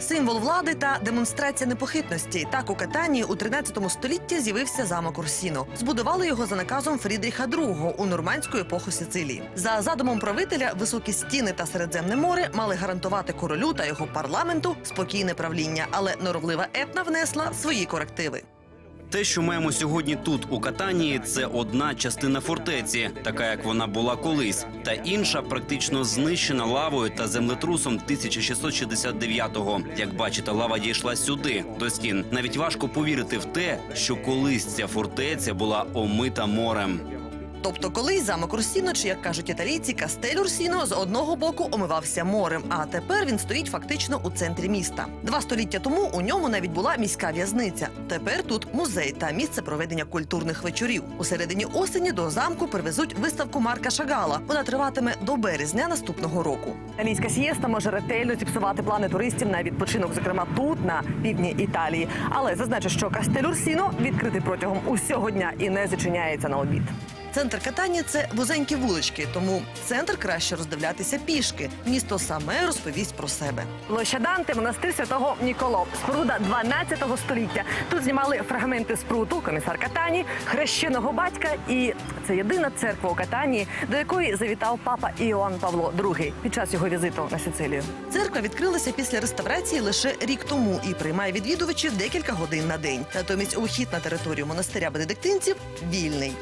Символ влади та демонстрація непохитності. Так у Катанії у 13 столітті з'явився замок Урсіно. Збудували його за наказом Фрідріха II у нормандську епоху Сицилії. За задумом правителя, високі стіни та Середземне море мали гарантувати королю та його парламенту спокійне правління, але норовлива етна внесла свої корективи. Те, що маємо сьогодні тут, у Катанії, це одна частина фортеці, така як вона була колись, та інша практично знищена лавою та землетрусом 1669-го. Як бачите, лава дійшла сюди, до стін. Навіть важко повірити в те, що колись ця фортеця була омита морем. Тобто, колись замок Урсіно, чи як кажуть італійці, Кастель Урсіно з одного боку омивався морем, а тепер він стоїть фактично у центрі міста. Два століття тому у ньому навіть була міська в'язниця. Тепер тут музей та місце проведення культурних вечорів. У середині осені до замку привезуть виставку Марка Шагала. Вона триватиме до березня наступного року. Італійська сієста може ретельно зіпсувати плани туристів на відпочинок, зокрема тут, на півдні Італії. Але зазначу, що Кастель Урсіно відкритий протягом усього дня і не зачиняється на обід. Центр катання це вузенькі вулички, тому центр краще роздивлятися пішки. Місто саме розповість про себе. Лощаданте монастир святого Ніколо. Споруда 12 століття. Тут знімали фрагменти спруту, комісар Катані, хрещеного батька. І це єдина церква у Катанії, до якої завітав папа Іоанн Павло II під час його візиту на Сицилію. Церква відкрилася після реставрації лише рік тому і приймає відвідувачів декілька годин на день. Натомість ухід на територію монастиря бенедиктинців вільний.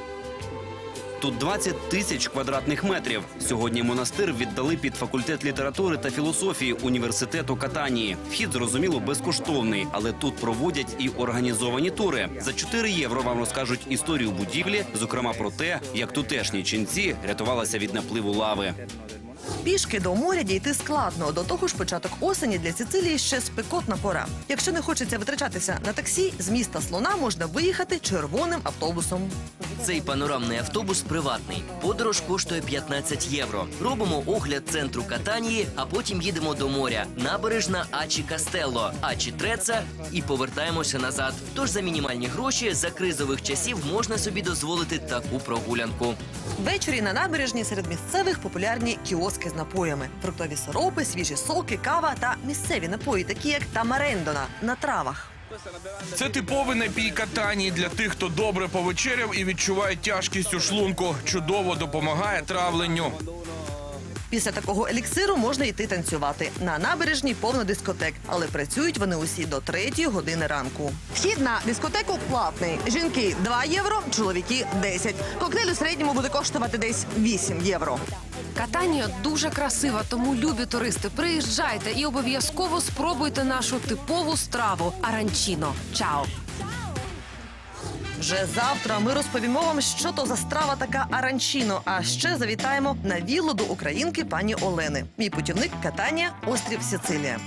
Тут 20 тисяч квадратних метрів. Сьогодні монастир віддали під факультет літератури та філософії університету Катанії. Вхід зрозуміло безкоштовний, але тут проводять і організовані тури. За 4 євро вам розкажуть історію будівлі, зокрема про те, як тутешні ченці рятувалися від напливу лави. Пішки до моря дійти складно. До того ж, початок осені для Сицилії ще спекотна пора. Якщо не хочеться витрачатися на таксі, з міста слона можна виїхати червоним автобусом. Цей панорамний автобус приватний. Подорож коштує 15 євро. Робимо огляд центру Катанії, а потім їдемо до моря. Набережна Ачі Кастелло, Ачі Треца і повертаємося назад. Тож за мінімальні гроші за кризових часів можна собі дозволити таку прогулянку. Ввечері на набережні серед місцевих популярні кіоски з напоями, фруктові сиропи, свіжі соки, кава та місцеві напої, такі як тамарендона на травах. Це типовий напій катанії для тих, хто добре повечеряв і відчуває тяжкість у шлунку. Чудово допомагає травленню. Після такого еліксиру можна йти танцювати. На набережні повно дискотек, але працюють вони усі до третьої години ранку. Вхід на дискотеку платний. Жінки 2 євро, чоловіки 10. Коктейль у середньому буде коштувати десь 8 євро. Катанія дуже красива, тому любі туристи, приїжджайте і обов'язково спробуйте нашу типову страву аранчіно. Чао! Вже завтра ми розповімо вам, що то за страва така аранчіно. А ще завітаємо на віллу до українки пані Олени. Мій путівник катання острів Сицилія.